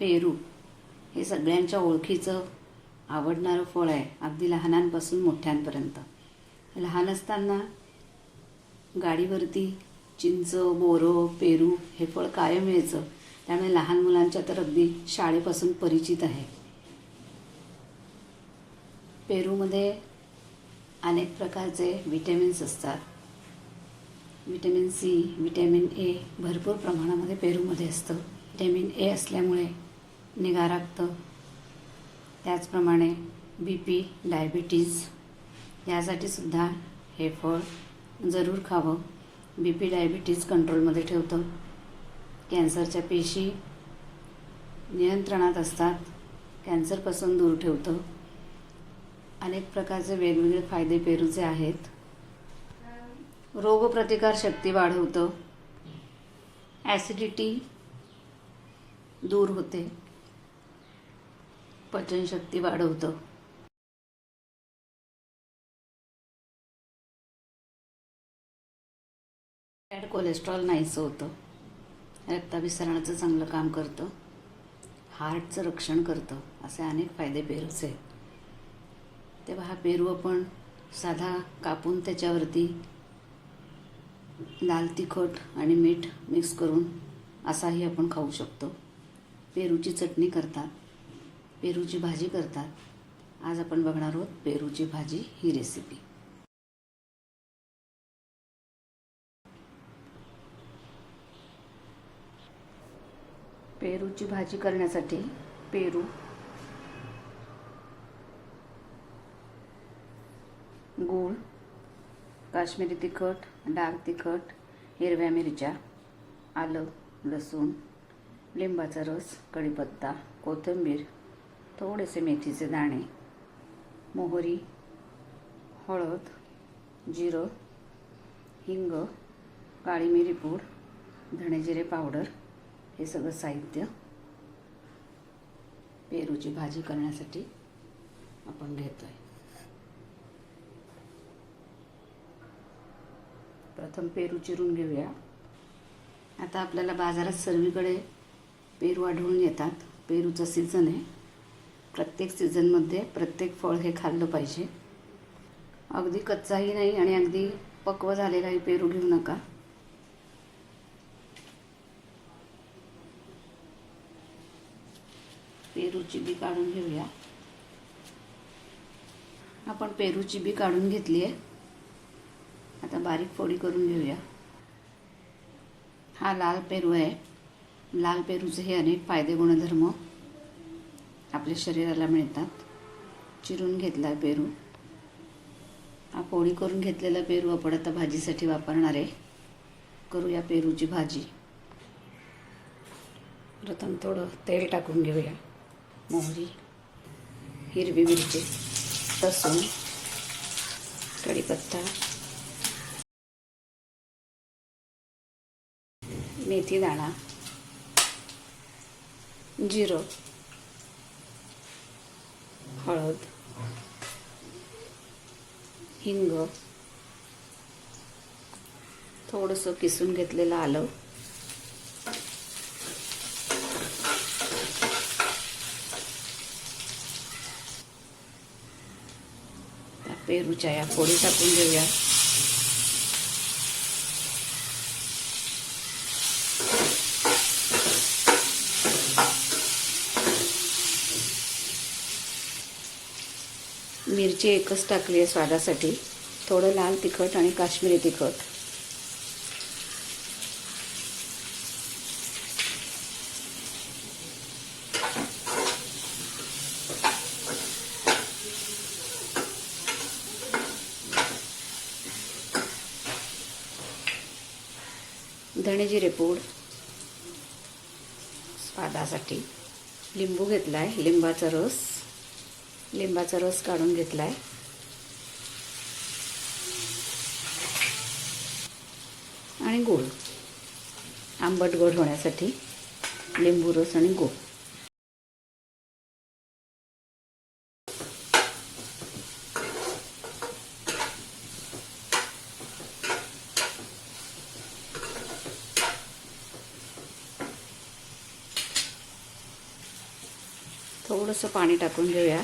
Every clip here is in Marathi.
पेरू हे सगळ्यांच्या ओळखीचं आवडणारं फळ आहे अगदी लहानांपासून मोठ्यांपर्यंत. लहान असताना गाडीवरती चिंच बोरं पेरू हे फळ कायम यायचं. त्यामुळे लहान मुलांच्या तर अगदी शाळेपासून परिचित आहे. पेरूमध्ये अनेक प्रकारचे विटॅमिन्स असतात. विटॅमिन सी विटॅमिन ए भरपूर प्रमाणामध्ये पेरूमध्ये असतं. विटॅमिन ए असल्यामुळे निगा राखतं. त्याचप्रमाणे बी पी डायबिटीज यासाठी सुद्धा हे फळ जरूर खावं. बी पी डायबिटीज कंट्रोलमध्ये ठेवतं. कॅन्सरच्या पेशी नियंत्रणात असतात. कॅन्सरपासून दूर ठेवतं. अनेक प्रकारचे वेगवेगळे फायदे पेरूचे आहेत. रोगप्रतिकार शक्ती वाढवतं. ॲसिडिटी दूर होते. पचनशक्ती वाढवतं. बॅड कोलेस्ट्रॉल नाहीसं होतं. रक्ताभिसरणाचं चांगलं काम करतं. हार्टचं रक्षण करतं. असे अनेक फायदे पेरूचे आहेत. तेव्हा हा पेरू आपण साधा कापून त्याच्यावरती लाल तिखट आणि मीठ मिक्स करून असाही आपण खाऊ शकतो. पेरूची चटणी करतात. पेरूची भाजी करतात. आज आपण बघणार आहोत पेरूची भाजी ही रेसिपी पेरूची भाजी करण्यासाठी पेरू गूळ काश्मीरी तिखट डाग तिखट हिरव्या मिरच्या आलं लसूण लिंबाचा रस कढीपत्ता कोथिंबीर थोडेसे मेथीचे दाणे मोहरी हळद जिरं हिंग काळी मिरी पूड धणेजिरे पावडर हे सगळं साहित्य पेरूची भाजी करण्यासाठी आपण घेतो आहे प्रथम पेरू चिरून घेऊया. आता आपल्याला बाजारात सर्वीकडे पेरू आढळून येतात. पेरूचं सीझन आहे. प्रत्येक सीझनमध्ये प्रत्येक फळ हे खाल्लं पाहिजे. अगदी कच्चाही नाही आणि अगदी पक्व झालेलाही पेरू घेऊ नका. पेरूची बी काढून घेऊया. आपण पेरूची बी काढून घेतली आहे. आता बारीक फोडी करून घेऊया. हा लाल पेरू आहे. लाल पेरूचे हे अनेक फायदे गुणधर्म. आपल्या शरीराला मिळतात. चिरून घेतला पेरू. हा पोळी करून घेतलेला पेरू आपण आता भाजीसाठी वापरणार आहे. करूया पेरूची भाजी. प्रथम थोडं तेल टाकून घेऊया. मोहरी हिरवी मिरची लसूण कढीपत्ता मेथी दाणा जिरं हळद हिंग थोडंसं किसून घेतलेलं आलं. त्या पेरूच्या या फोडी टाकून घेऊया मिरची एकच टाकली आहे स्वादासाठी. थोडं लाल तिखट आणि काश्मीरी तिखट. धणेजिरे पूड. स्वादासाठी. लिंबू घेतला आहे लिंबाचा रस. लिंबाचा रस काढून घेतला आहे आणि गूळ. आंबट गोड होण्यासाठी लिंबू रस आणि गूळ. थोडंसं पाणी टाकून घेऊया.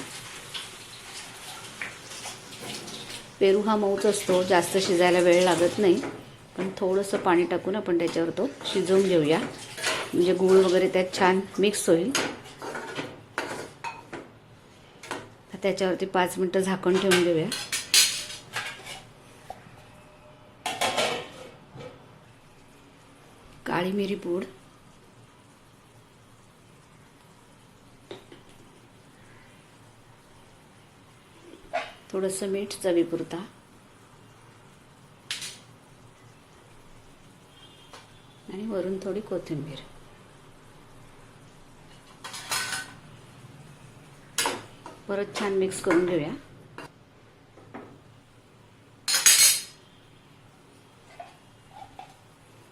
पेरू हा मऊच असतो जास्त शिजायला वेळ लागत नाही. पण थोडंसं पाणी टाकून आपण त्याच्यावर तो शिजवून घेऊया. म्हणजे गूळ वगैरे त्यात छान मिक्स होईल. त्याच्यावरती पाच मिनटं झाकण ठेवून घेऊया. काळी मिरी पूड. थोडंसं मीठ चवीपुरता. आणि वरून थोडी कोथिंबीर. परत छान मिक्स करून घेऊया.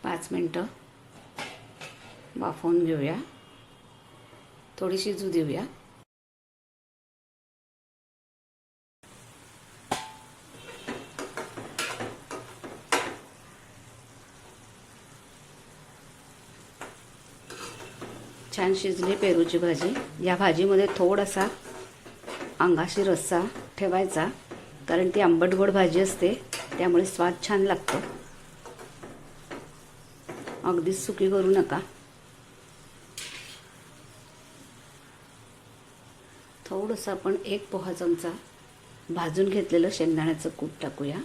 पाच मिनटं वाफवून घेऊया. थोडी शिजू देऊया. छान शिजली पेरूची भाजी. या भाजीमध्ये थोडासा अंगाशी रस्सा ठेवायचा कारण ती आंबट गोड भाजी असते त्यामुळे स्वाद छान लागतो. अगदीच सुकी करू नका. थोडंसं आपण एक पोहा चमचा भाजून घेतलेलं शेंगदाण्याचं कूट टाकूया.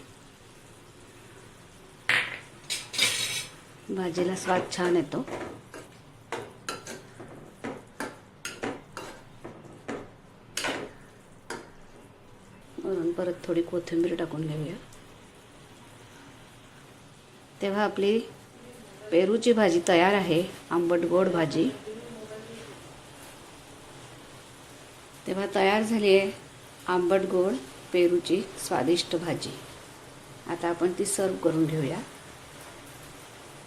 भाजीला स्वाद छान येतो वरून परत थोडी कोथिंबीर टाकून घेऊया. तेव्हा आपली पेरूची भाजी तयार आहे आंबट गोड भाजी. तेव्हा तयार झाली आहे आंबट गोड पेरूची स्वादिष्ट भाजी. आता आपण ती सर्व करून घेऊया.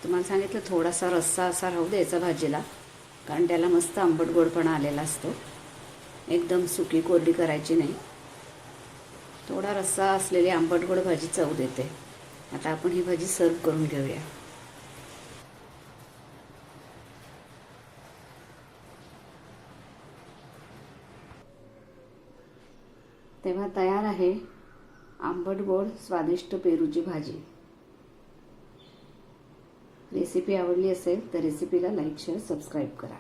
तुम्हाला सांगितलं थोडासा रस्सा असा राहू द्यायचा भाजीला कारण त्याला मस्त आंबट गोडपणा आलेला असतो. एकदम सुकी कोरडी करायची नाही. थोडा रस्सा असलेली आंबट गोड भाजी चव देते. आता आपण ही भाजी सर्व करून घेऊया. तेव्हा तयार आहे आंबट गोड स्वादिष्ट पेरूची भाजी. रेसिपी आवडली असेल तर रेसिपीला लाईक शेअर सबस्क्राईब करा.